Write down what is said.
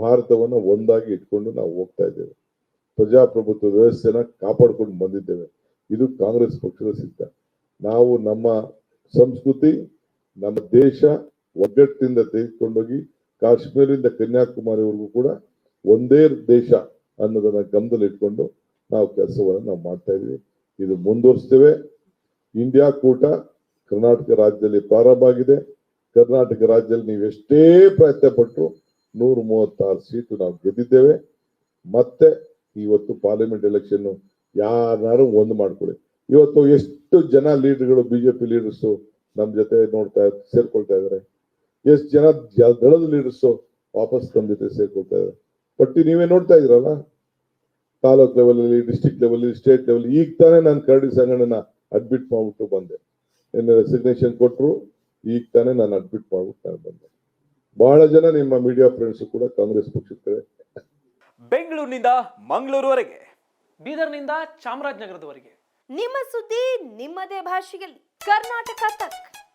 ಭಾರತವನ್ನ ಒಂದಾಗಿ ಇಟ್ಕೊಂಡು ನಾವು ಹೋಗ್ತಾ ಇದ್ದೇವೆ. ಪ್ರಜಾಪ್ರಭುತ್ವ ವ್ಯವಸ್ಥೆನ ಕಾಪಾಡ್ಕೊಂಡು ಬಂದಿದ್ದೇವೆ. ಇದು ಕಾಂಗ್ರೆಸ್ ಪಕ್ಷದ ಸಿದ್ಧ. ನಾವು ನಮ್ಮ ಸಂಸ್ಕೃತಿ, ನಮ್ಮ ದೇಶ ಒಗ್ಗಟ್ಟಿನಿಂದ ತೆಗೆದುಕೊಂಡೋಗಿ ಕಾಶ್ಮೀರದಿಂದ ಕನ್ಯಾಕುಮಾರಿವರೆಗೂ ಕೂಡ ಒಂದೇ ದೇಶ ಅನ್ನೋದನ್ನ ಗಮನದಲ್ಲಿ ಇಟ್ಕೊಂಡು ನಾವು ಕೆಲಸವನ್ನು ನಾವು ಮಾಡ್ತಾ ಇದೀವಿ ಇದು ಮುಂದುವರಿಸ್ತೇವೆ. ಇಂಡಿಯಾ ಕೂಟ ಕರ್ನಾಟಕ ರಾಜ್ಯದಲ್ಲಿ ಪ್ರಾರಂಭ ಆಗಿದೆ. ಕರ್ನಾಟಕ ರಾಜ್ಯದಲ್ಲಿ ನೀವು ಎಷ್ಟೇ ಪ್ರಯತ್ನ ಪಟ್ಟರು ನೂರ ಮೂವತ್ತಾರು ಸೀಟು ನಾವು ಗೆದ್ದಿದ್ದೇವೆ. ಮತ್ತೆ ಇವತ್ತು ಪಾರ್ಲಿಮೆಂಟ್ ಎಲೆಕ್ಷನ್ ಯಾರು ಒಂದು ಮಾಡ್ಕೊಳ್ಳಿ. ಇವತ್ತು ಎಷ್ಟು ಜನ ಲೀಡರ್ಗಳು ಬಿಜೆಪಿ ಲೀಡರ್ಸ್ ನಮ್ಮ ಜೊತೆ ನೋಡ್ತಾ ಸೇರ್ಕೊಳ್ತಾ ಇದಾರೆ. ಎಷ್ಟು ಜನ ದಳದ ಲೀಡರ್ಸ್ ವಾಪಸ್ ನಮ್ಮ ಜೊತೆ ಸೇರ್ಕೊಳ್ತಾ ಇದಾರೆ. ಪಟ್ಟಿ ನೀವೇ ನೋಡ್ತಾ ಇದ್ರಲ್ಲ taluk level district level state level ಈಗ ತಾನೇ ನಾನು ಕರಡಿ ಸಂಗಣನ ಅಡ್ಮಿಟ್ ಮಾಡ್ಬಿಟ್ಟು ಬಂದೆ. ಏನೇ ರೆಸಿಗ್ನೇಷನ್ ಕೊಟ್ಟರು ಈಗ ತಾನೇ ನಾನು ಅಡ್ಮಿಟ್ ಮಾಡ್ಬಿಟ್ಟು ನಾನು ಬಂದೆ. ಬಹಳ ಜನ ನಿಮ್ಮ ಮೀಡಿಯಾ ಫ್ರೆಂಡ್ಸ್ ಕೂಡ ಕಾಂಗ್ರೆಸ್ ಪಕ್ಷಕ್ಕೆ. ಬೆಂಗಳೂರಿನಿಂದ ಮಂಗಳೂರುವರೆಗೆ ಬೀದರ್ನಿಂದ ಚಾಮರಾಜನಗರದವರೆಗೆ. ನಿಮ್ಮ ಸುದ್ದಿ ನಿಮ್ಮದೇ ಭಾಷೆಯಲ್ಲಿ. ಕರ್ನಾಟಕ ತಕ್.